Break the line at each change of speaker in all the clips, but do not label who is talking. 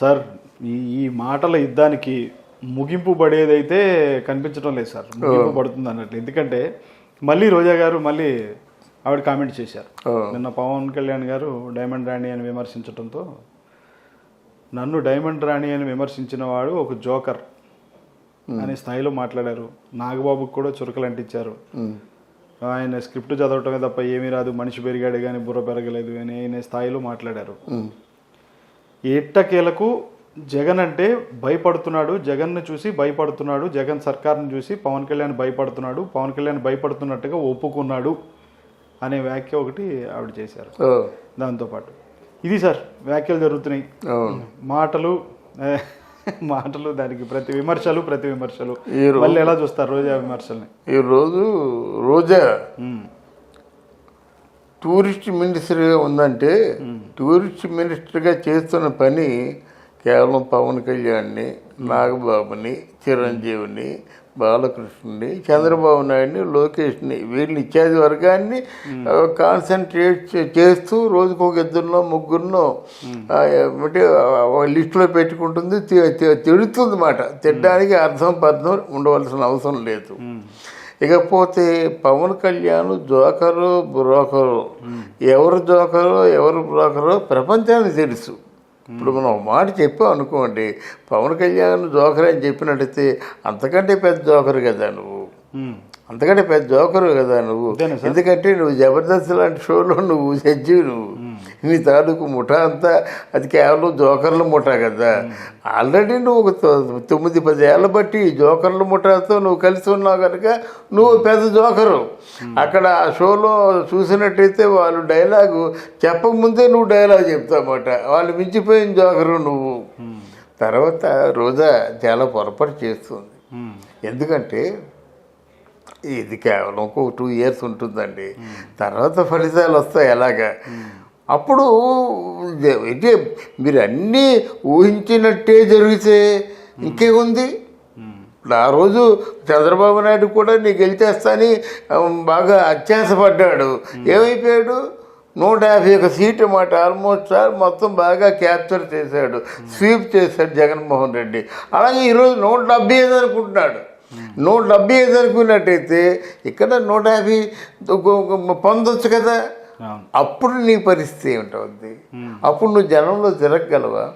Sir ఈ ఈ మాటల యుద్ధానికి ముగింపు పడేదైతే కనిపించడం లేదు సార్. ముగింపు పడుతుంది అన్నట్లు. ఎందుకంటే మళ్ళీ రోజా గారు మళ్ళీ ఆవిడ కామెంట్ చేశారు. నిన్న పవన్ కళ్యాణ్ గారు డైమండ్ రాణి అని విమర్శించడంతో నన్ను డైమండ్ రాణి అని విమర్శించిన వాడు ఒక జోకర్ అనే స్థాయిలో మాట్లాడారు. నాగబాబుకు కూడా చురకలు అంటించారు. ఆయన స్క్రిప్ట్ చదవటమే తప్ప ఏమీ రాదు. మనిషి పెరిగాడు కానీ బుర్ర పెరగలేదు అని అనే స్థాయిలో మాట్లాడారు. ఎట్టకేలకు జగన్ అంటే భయపడుతున్నాడు జగన్ను చూసి భయపడుతున్నాడు జగన్ సర్కార్ని చూసి పవన్ కళ్యాణ్ భయపడుతున్నాడు పవన్ కళ్యాణ్ భయపడుతున్నట్టుగా ఒప్పుకున్నాడు అనే వ్యాఖ్య ఒకటి ఆవిడ చేశారు. దాంతోపాటు ఇది సార్ వ్యాఖ్యలు జరుగుతున్నాయి. మాటలు మాటలు దానికి ప్రతి విమర్శలు ప్రతి విమర్శలు. మళ్ళీ ఎలా చూస్తారు రోజా విమర్శల్ని?
ఈరోజు రోజా టూరిస్ట్ మినిస్టర్గా ఉందంటే టూరిస్ట్ మినిస్టర్గా చేస్తున్న పని కేవలం పవన్ కళ్యాణ్ని నాగబాబుని చిరంజీవిని బాలకృష్ణుని చంద్రబాబు నాయుడిని లోకేష్ని వీళ్ళని ఇత్యాది వర్గాన్ని కాన్సన్ట్రేట్ చేస్తూ రోజుకు ఒక ఇద్దరునో ముగ్గురునో అంటే లిస్టులో పెట్టుకుంటుంది తిడుతుంది మాట తిట్టడానికి అర్థం పర్థం ఉండవలసిన అవసరం లేదు. ఇకపోతే పవన్ కళ్యాణ్ జోకరు బ్రోకరు. ఎవరు జోకరు ఎవరు బ్రోకరు ప్రపంచానికి తెలుసు. ఇప్పుడు మనం మాట చెప్పాం అనుకోండి పవన్ కళ్యాణ్ జోకర్ అని చెప్పినట్టయితే అంతకంటే పెద్ద జోకరు కదా నువ్వు. అంతకంటే పెద్ద జోకరు కదా నువ్వు? ఎందుకంటే నువ్వు జబర్దస్త్ లాంటి షోలో నువ్వు సజ్జీవి నువ్వు. నీ తాలూకు ముఠా అంతా అది కేవలం జోకర్ల ముఠా కదా. ఆల్రెడీ నువ్వు తొమ్మిది పది ఏళ్ళ బట్టి జోకర్ల ముఠాతో నువ్వు కలిసి ఉన్నావు కనుక నువ్వు పెద్ద జోకరు. అక్కడ ఆ షోలో చూసినట్టయితే వాళ్ళు డైలాగు చెప్పకముందే నువ్వు డైలాగ్ చెప్తామట వాళ్ళు మించిపోయిన జోకరు నువ్వు. తర్వాత రోజా చాలా పొరపాటు చేస్తుంది. ఎందుకంటే ఇది కేవలం ఒక టూ ఇయర్స్ ఉంటుందండి. తర్వాత ఫలితాలు వస్తాయి ఎలాగా అప్పుడు అంటే మీరు అన్నీ ఊహించినట్టే జరిగితే ఇంకేముంది? ఆ రోజు చంద్రబాబు నాయుడు కూడా నీ గెలిచేస్తాని బాగా అత్యాసపడ్డాడు. ఏమైపోయాడు? నూట యాభై ఒక సీటు మాట ఆల్మోస్ట్ సార్ మొత్తం బాగా క్యాప్చర్ చేశాడు. స్వీప్ చేశాడు జగన్మోహన్ రెడ్డి. అలాగే ఈరోజు నూట డెబ్బై ఐదు అనుకుంటున్నాడు. నూట డెబ్బై ఐదు అనుకున్నట్టయితే ఇక్కడ నూట యాభై పొందొచ్చు కదా. అప్పుడు నీ పరిస్థితి ఏమిటవుద్ది? అప్పుడు నువ్వు జనంలో తిరగగలవా?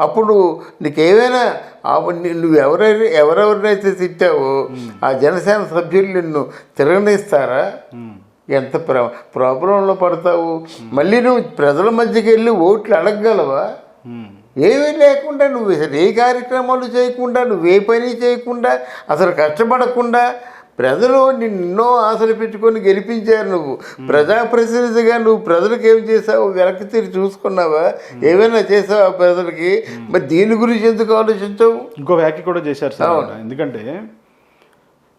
అప్పుడు నీకేమైనా ఆ ని- నువ్వు ఎవరైనా ఎవరెవరినైతే తిట్టావో ఆ జనసేన సభ్యులు నిన్ను తిరగనిస్తారా? ఎంత ప్ర ప్రాబ్లంలో పడతావు? మళ్ళీ నువ్వు ప్రజల మధ్యకి వెళ్ళి ఓట్లు అడగగలవా? ఏమీ లేకుండా నువ్వు అసలు ఏ కార్యక్రమాలు చేయకుండా నువ్వు పని చేయకుండా అసలు కష్టపడకుండా ప్రజలు నిన్నో ఆశలు పెట్టుకొని గెలిపించారు నువ్వు. ప్రజాప్రతినిధిగా నువ్వు ప్రజలకు ఏం చేసావు వెనక్కి తిరిగి చూసుకున్నావా? ఏమైనా చేసావా ప్రజలకి? మరి దీని గురించి ఎందుకు ఆలోచించవు?
ఇంకో వ్యాఖ్య కూడా చేశారు సార్. ఎందుకంటే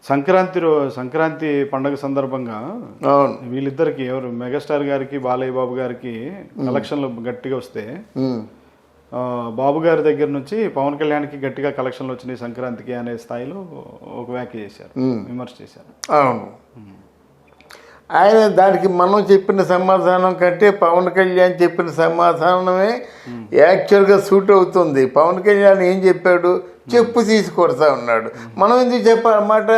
సంక్రాంతి రో సంక్రాంతి పండగ సందర్భంగా
అవును.
వీళ్ళిద్దరికి ఎవరు మెగాస్టార్ గారికి బాలయ్య బాబు గారికి కలెక్షన్లు గట్టిగా వస్తే బాబు గారి దగ్గర నుంచి పవన్ కళ్యాణ్కి గట్టిగా కలెక్షన్లు వచ్చినాయి సంక్రాంతికి అనే స్థాయిలో ఒక వ్యాఖ్య చేశారు విమర్శ చేశారు.
అవును. ఆయన దానికి మనం చెప్పిన సమాధానం కంటే పవన్ కళ్యాణ్ చెప్పిన సమాధానమే యాక్చువల్గా సూట్ అవుతుంది. పవన్ కళ్యాణ్ ఏం చెప్పాడు? చెప్పు తీసి కొడతా ఉన్నాడు. మనం ఎందుకు చెప్పాలన్నమాట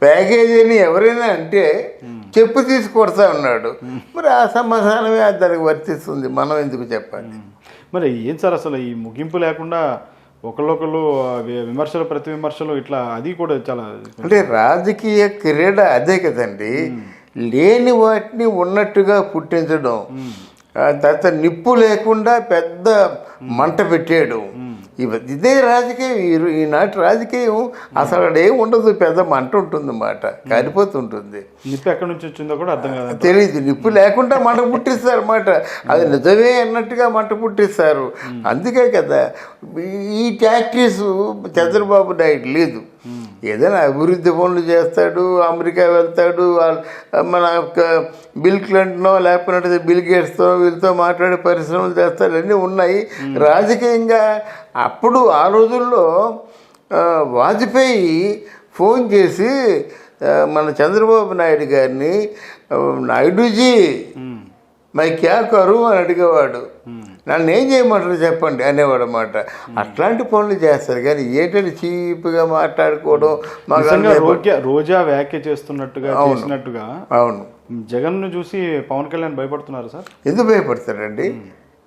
ప్యాకేజీని ఎవరైనా అంటే చెప్పు తీసి కొడతా ఉన్నాడు. మరి ఆ సమాధానమే దానికి వర్తిస్తుంది. మనం ఎందుకు చెప్పాలి?
మరి ఏం సార్ అసలు ఈ ముగింపు లేకుండా ఒకళ్ళొకళ్ళు విమర్శలు ప్రతి విమర్శలు ఇట్లా అది కూడా చాలా
అంటే రాజకీయ క్రీడ అదే కదండి. లేని వాటిని ఉన్నట్టుగా పుట్టించడం. తర్వాత నిప్పు లేకుండా పెద్ద మంట పెట్టేయడం. ఇదే రాజకీయం ఈ- ఈనాటి రాజకీయం అసలు అక్కడ ఏం ఉండదు పెద్ద మంట ఉంటుంది మాట కాలిపోతుంటుంది
నిప్పు ఎక్కడి నుంచి వచ్చిందో కూడా అర్థం కాదు
తెలియదు నిప్పు లేకుండా మంట పుట్టిస్తారు అన్నమాట అది నిజమే అన్నట్టుగా మంట పుట్టిస్తారు. అందుకే కదా ఈ టాక్టీస్ చంద్రబాబు నాయుడు లేదు. ఏదైనా అభివృద్ధి పనులు చేస్తాడు అమెరికా వెళ్తాడు వాళ్ళ- మన యొక్క బిల్ క్లింటనో లేకపోతే బిల్ గేట్స్తో వీళ్ళతో మాట్లాడే పరిశ్రమలు చేస్తాడు అన్నీ ఉన్నాయి. రాజకీయంగా అప్పుడు ఆ రోజుల్లో వాజ్పేయి ఫోన్ చేసి మన చంద్రబాబు నాయుడు గారిని నాయుడుజీ మై క్యా కరు అని అడిగేవాడు. నన్ను ఏం చేయమంటారు చెప్పండి అనేవాడు అన్నమాట. అట్లాంటి పనులు చేస్తారు. కానీ ఏంటంటే చీప్గా మాట్లాడుకోవడం మాకు
రోజా వ్యాఖ్య చేస్తున్నట్టుగా చేసినట్టుగా
అవును.
జగన్ను చూసి పవన్ కళ్యాణ్ భయపడుతున్నారు సార్?
ఎందుకు భయపడతారండి?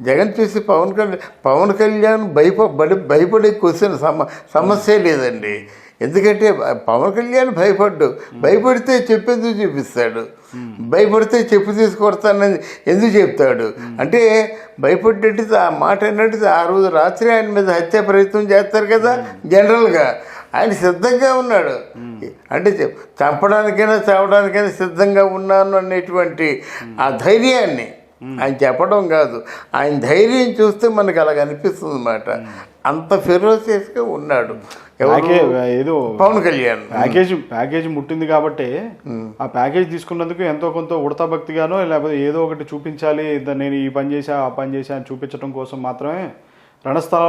జగన్ చూసి పవన్ కళ్యాణ్ పవన్ కళ్యాణ్ భయపడి భయపడే క్వశ్చన్ సమ సమస్య లేదండి. ఎందుకంటే పవన్ కళ్యాణ్ భయపడ్డు. భయపడితే చెప్పేందుకు చూపిస్తాడు. భయపడితే చెప్పు తీసుకొడతానని ఎందుకు చెప్తాడు? అంటే భయపడ్డట్టు ఆ మాట ఏంటంటే ఆ రోజు రాత్రి ఆయన మీద హత్య ప్రయత్నం చేస్తారు కదా జనరల్గా. ఆయన సిద్ధంగా ఉన్నాడు. అంటే చంపడానికైనా చావడానికైనా సిద్ధంగా ఉన్నాను అనేటువంటి ఆ ధైర్యాన్ని ఆయన చెప్పడం కాదు. ఆయన ధైర్యం చూస్తే మనకు అలాగ అనిపిస్తుంది అన్నమాట అంత ఫిరోసియస్గా ఉన్నాడు.
ఏదో
పవన్ కళ్యాణ్.
ప్యాకేజ్ ప్యాకేజ్ ముట్టింది కాబట్టి ఆ ప్యాకేజ్ తీసుకున్నందుకు ఎంతో కొంత ఉడతా భక్తిగానో లేకపోతే ఏదో ఒకటి చూపించాలి నేను ఈ పని చేశా ఆ పని చేశా అని చూపించడం కోసం మాత్రమే రణస్థల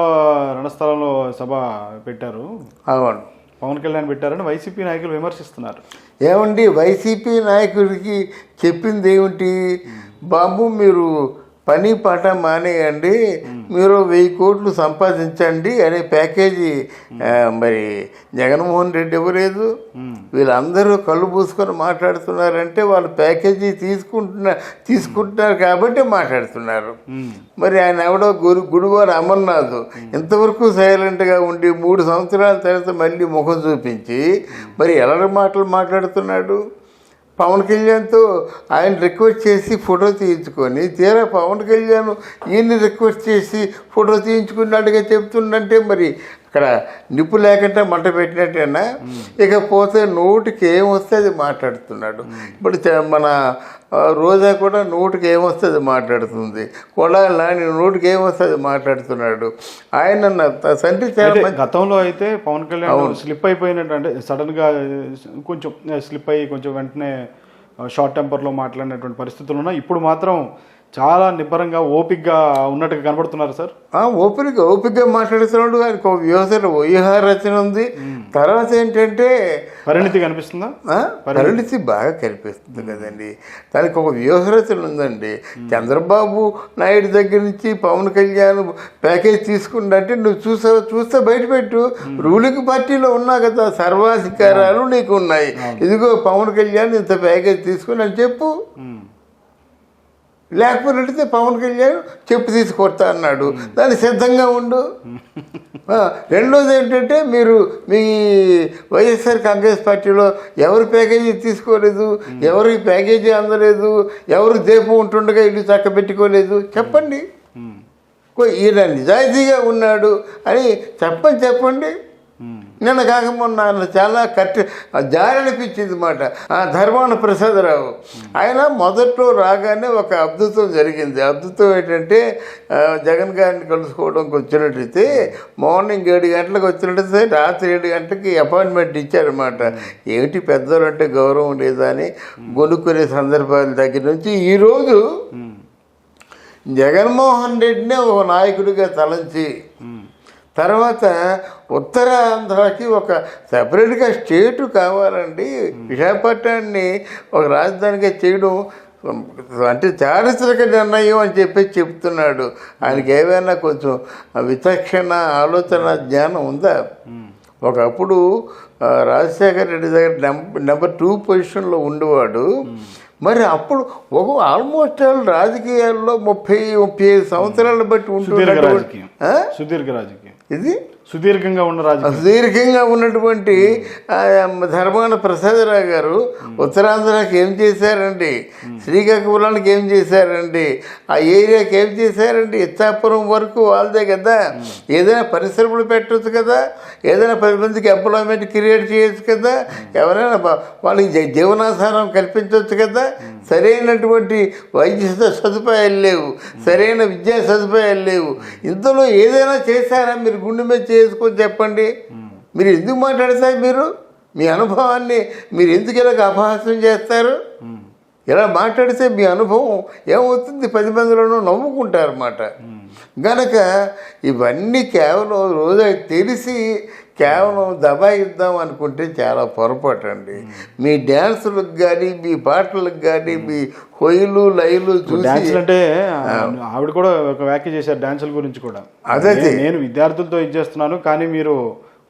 రణస్థలంలో సభ పెట్టారు.
అవును.
పవన్ కళ్యాణ్ పెట్టారని వైసీపీ నాయకులు విమర్శిస్తున్నారు.
ఏమండి వైసీపీ నాయకుడికి చెప్పింది ఏమిటి? బాబు మీరు పని పాట మానేయండి మీరు వెయ్యి కోట్లు సంపాదించండి అనే ప్యాకేజీ మరి జగన్మోహన్ రెడ్డి ఇవ్వలేదు. వీళ్ళందరూ కళ్ళు పూసుకొని మాట్లాడుతున్నారంటే వాళ్ళు ప్యాకేజీ తీసుకుంటున్నారు తీసుకుంటున్నారు కాబట్టి మాట్లాడుతున్నారు. మరి ఆయన ఎవడో గురు గుడివారు అమర్నాథ్ ఇంతవరకు సైలెంట్గా ఉండి మూడు సంవత్సరాల తర్వాత మళ్ళీ ముఖం చూపించి మరి ఎలాంటి మాటలు మాట్లాడుతున్నాడు? పవన్ కళ్యాణ్తో ఆయన రిక్వెస్ట్ చేసి ఫోటో తీయించుకొని తీరా పవన్ కళ్యాణ్ ఈయన్ని రిక్వెస్ట్ చేసి ఫోటో తీయించుకున్నట్టుగా చెప్తుండంటే మరి అక్కడ నిప్పు లేకుండా మంట పెట్టినట్టేనా ఇకపోతే నోటికి ఏం వస్తే అది మాట్లాడుతున్నాడు. ఇప్పుడు మన రోజా కూడా నోటికి ఏమొస్తే అది మాట్లాడుతుంది. కొడాలి నాని నోటికి ఏమొస్తే అది మాట్లాడుతున్నాడు. ఆయన తండ్రి మంచి
గతంలో అయితే పవన్ కళ్యాణ్ స్లిప్ అయిపోయినట్టు అంటే సడన్గా కొంచెం స్లిప్ అయ్యి కొంచెం వెంటనే షార్ట్ టెంపర్లో మాట్లాడినటువంటి పరిస్థితులు ఉన్నాయి. ఇప్పుడు మాత్రం చాలా నిబ్బరంగా ఓపిక్గా ఉన్నట్టుగా కనబడుతున్నారు సార్.
ఓపిక ఓపికగా మాట్లాడుతున్నాడు ఆయనకు ఒక వ్యవసాయ వ్యూహ రచన ఉంది. తర్వాత ఏంటంటే
పరిణితి కనిపిస్తుందా?
పరిణితి బాగా కనిపిస్తుంది కదండి. దానికి ఒక వ్యూహ రచన ఉందండి. చంద్రబాబు నాయుడు దగ్గర నుంచి పవన్ కళ్యాణ్ ప్యాకేజ్ తీసుకుంటే నువ్వు చూసా చూస్తే బయటపెట్టు రూలింగ్ పార్టీలో ఉన్నా కదా సర్వాధికారాలు నీకు ఉన్నాయి. ఇదిగో పవన్ కళ్యాణ్ ఇంత ప్యాకేజ్ తీసుకుని అని చెప్పు. లేకపోతే పవన్ కళ్యాణ్ చెప్పు తీసుకొడతా అన్నాడు. దాన్ని సిద్ధంగా ఉండు. రెండోది ఏంటంటే మీరు మీ వైఎస్ఆర్ కాంగ్రెస్ పార్టీలో ఎవరు ప్యాకేజీ తీసుకోలేదు ఎవరికి ప్యాకేజీ అందలేదు ఎవరు దీపం ఉంటుండగా ఇల్లు చక్క పెట్టుకోలేదు చెప్పండి ఈయన నిజాయితీగా ఉన్నాడు అని చెప్పని చెప్పండి. నిన్న కాక మొన్న ఆయన చాలా కట్టి జారి అనిపించింది మాట ఆ ధర్మాన ప్రసాదరావు ఆయన మొదట్లో రాగానే ఒక అద్భుతం జరిగింది అద్భుతం ఏంటంటే జగన్ గారిని కలుసుకోవడానికి వచ్చినట్టయితే మార్నింగ్ ఏడు గంటలకు వచ్చినట్టయితే రాత్రి ఏడు గంటలకి అపాయింట్మెంట్ ఇచ్చారన్నమాట ఏమిటి పెద్దలు అంటే గౌరవం లేదా అని గొనుక్కునే సందర్భాల దగ్గర నుంచి ఈరోజు. జగన్మోహన్ రెడ్డినే ఒక నాయకుడిగా తలంచి. తర్వాత ఉత్తరాంధ్రకి ఒక సపరేట్గా స్టేటు కావాలండి. విశాఖపట్నాన్ని ఒక రాజధానిగా చేయడం అంటే చారిత్రక నిర్ణయం అని చెప్పి చెప్తున్నాడు. ఆయనకి ఏమైనా కొంచెం విచక్షణ ఆలోచన జ్ఞానం ఉందా? ఒకప్పుడు రాజశేఖర రెడ్డి దగ్గర నెంబర్ నెంబర్ టూ పొజిషన్లో ఉండేవాడు. మరి అప్పుడు ఒక ఆల్మోస్ట్ ఆల్ రాజకీయాల్లో ముప్పై ముప్పై ఐదు సంవత్సరాలు బట్టి ఆ?
సుదీర్ఘ రాజకీయం
ఇది
సుదీర్ఘంగా ఉన్న రాజకీయం.
సుదీర్ఘంగా ఉన్నటువంటి ధర్మాన ప్రసాదరావు గారు ఉత్తరాంధ్రకి ఏం చేశారండి? శ్రీకాకుళానికి ఏం చేశారండి? ఆ ఏరియాకి ఏం చేశారండి? ఇచ్చాపురం వరకు వాళ్ళదే కదా. ఏదైనా పరిశ్రమలు పెట్టవచ్చు కదా. ఏదైనా పది మందికి ఎంప్లాయ్మెంట్ క్రియేట్ చేయొచ్చు కదా. ఎవరైనా వాళ్ళకి జీవనాధారం కల్పించవచ్చు కదా. సరైనటువంటి వైద్య సదుపాయాలు లేవు సరైన విద్యా సదుపాయాలు లేవు. ఇంతలో ఏదైనా చేశారా? మీరు గుండె మీద చేసుకొని చెప్పండి. మీరు ఎందుకు మాట్లాడతారు మీరు? మీ అనుభవాన్ని మీరు ఎందుకు ఇలాగ అపహాస్యం చేస్తారు? ఇలా మాట్లాడితే మీ అనుభవం ఏమవుతుంది? పది మందిలోనూ నవ్వుకుంటారన్నమాట. గనక ఇవన్నీ కేవలం రోజు తెలిసి కేవలం దబాయిద్దాం అనుకుంటే చాలా పొరపాటు అండి మీ డ్యాన్సులకు కానీ మీ పాటలకు కానీ మీ హొయ్యలు లైలు చూసి
అంటే ఆవిడ కూడా ఒక వ్యాఖ్య చేశారు డాన్సుల గురించి కూడా.
అదే.
నేను విద్యార్థులతో ఇది చేస్తున్నాను కానీ మీరు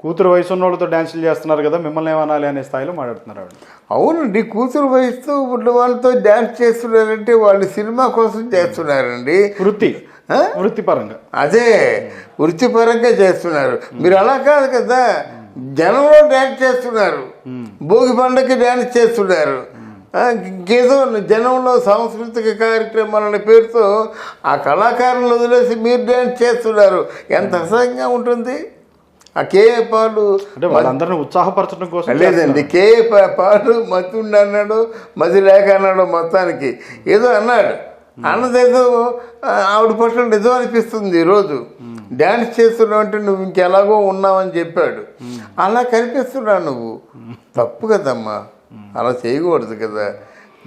కూతురు వయసు ఉన్న వాళ్ళతో డాన్సులు చేస్తున్నారు కదా మిమ్మల్ని ఏమనాలి అనే స్థాయిలో మాట్లాడుతున్నారు ఆవిడ.
అవునండి కూతురు వయసుతో ఉన్న వాళ్ళతో డ్యాన్స్ చేస్తున్నారంటే వాళ్ళు సినిమా కోసం చేస్తున్నారండి.
వృత్తి? వృత్తిపరంగా.
అదే వృత్తిపరంగా చేస్తున్నారు. మీరు అలా కాదు కదా జనంలో డ్యాన్స్ చేస్తున్నారు. భోగి పండగకి డ్యాన్స్ చేస్తున్నారు. ఇంకేదో జనంలో సాంస్కృతిక కార్యక్రమాలనే పేరుతో ఆ కళాకారులను వదిలేసి మీరు డ్యాన్స్ చేస్తున్నారు. ఎంత అసహ్యంగా ఉంటుంది. ఆ కే పాలు
అంటే వాళ్ళందరిని ఉత్సాహపరచడం కోసం
లేదండి కే ప- పాలు మతుండి అన్నాడు మతి లేక అన్నాడు మొత్తానికి. ఏదో అన్నాడు. అన్నదేదో ఆవిడ పట్ల నిజం అనిపిస్తుంది ఈరోజు డ్యాన్స్ చేస్తున్నావు అంటే నువ్వు ఇంకెలాగో ఉన్నావని చెప్పాడు. అలా కనిపిస్తున్నావు నువ్వు. తప్పు కదమ్మా. అలా చేయకూడదు కదా.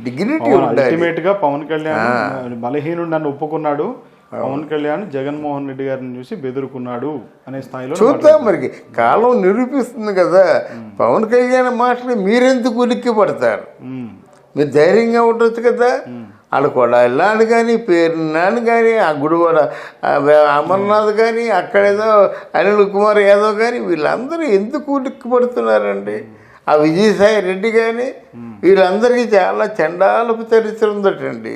డిగ్నిటీ
అల్టిమేట్గా పవన్ కళ్యాణ్ బలహీనుడు నన్ను ఒప్పుకున్నాడు. పవన్ కళ్యాణ్ జగన్మోహన్ రెడ్డి గారిని చూసి బెదురుకున్నాడు అనే స్థాయిలో
చూద్దాం మరి కాలం నిరూపిస్తుంది కదా. పవన్ కళ్యాణ్ మాటలు మీరెందుకు ఉలిక్కి పడతారు మీరు ధైర్యంగా ఉండొచ్చు కదా. వాళ్ళు కూడా వెళ్ళాను కానీ పేరున్నాను కానీ ఆ గుడివాడ అమర్నాథ్ కానీ అక్కడేదో అనిల్ కుమార్ యాదవ్ కానీ వీళ్ళందరూ ఎందుకు ఉలిక్కి పడుతున్నారండి ఆ విజయసాయి రెడ్డి కానీ వీళ్ళందరికీ చాలా చండాలపు చరిత్ర ఉందటండి.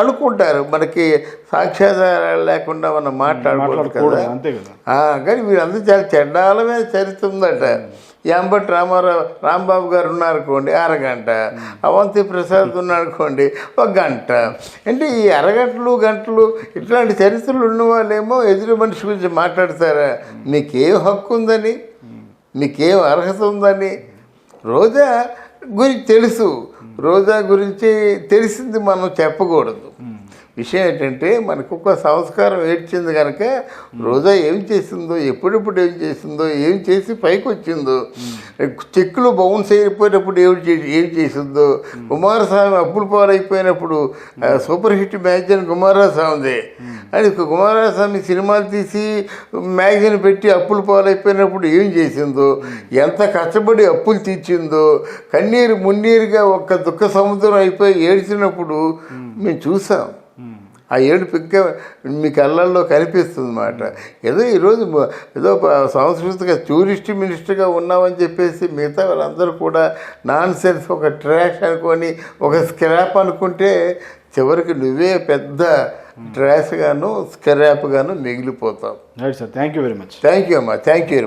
అనుకుంటారు మనకి సాక్ష్యాధారాలు లేకుండా మనం మాట్లాడకూడదు కదా. కానీ వీరందరూ చాలా చెడ్డాలమే చరిత్ర ఉందట. ఈ రామారావు రాంబాబు గారు ఉన్నారనుకోండి అరగంట. అవంతి ప్రసాద్ ఉన్నారనుకోండి ఒక గంట. అంటే ఈ అరగంటలు గంటలు ఇట్లాంటి చరిత్రలు ఉన్న వాళ్ళేమో ఎదురు మనిషి గురించి మాట్లాడతారా? నీకేం హక్కు ఉందని నీకేం అర్హత ఉందని. రోజా గురించి తెలుసు. రోజా గురించి తెలిసింది మనం చెప్పకూడదు. విషయం ఏంటంటే మనకు ఒక సంస్కారం ఏడ్చింది కనుక రోజా ఏం చేసిందో ఎప్పుడెప్పుడు ఏం చేసిందో ఏం చేసి పైకి వచ్చిందో చెక్కులు బౌన్స్ అయిపోయినప్పుడు ఏం చేసి ఏం చేసిందో కుమారస్వామి అప్పుల పాలైపోయినప్పుడు సూపర్ హిట్ మ్యాగజైన్ కుమారస్వామిదే. అని కుమారస్వామి సినిమాలు తీసి మ్యాగజైన్ పెట్టి అప్పుల పాలైపోయినప్పుడు ఏం చేసిందో ఎంత కష్టపడి అప్పులు తీర్చిందో కన్నీరు మున్నీరుగా ఒక్క దుఃఖ సముద్రం అయిపోయి ఏడ్చినప్పుడు మేము చూసాం. ఆ ఏడుపు ఇంకా మీ కళ్ళల్లో కనిపిస్తుంది అన్నమాట ఏదో ఈరోజు ఏదో సాంస్కృతిక టూరిస్ట్ మినిస్టర్గా ఉన్నామని చెప్పేసి మిగతా వాళ్ళందరూ కూడా నాన్ సెన్స్ ఒక ట్రాష్ అనుకొని ఒక స్క్రాప్ అనుకుంటే చివరికి నువ్వే పెద్ద ట్రాష్ గాను స్క్రాప్ గాను మిగిలిపోతావు.
Right sir thank you very much
thank you అమ్మా. Thank you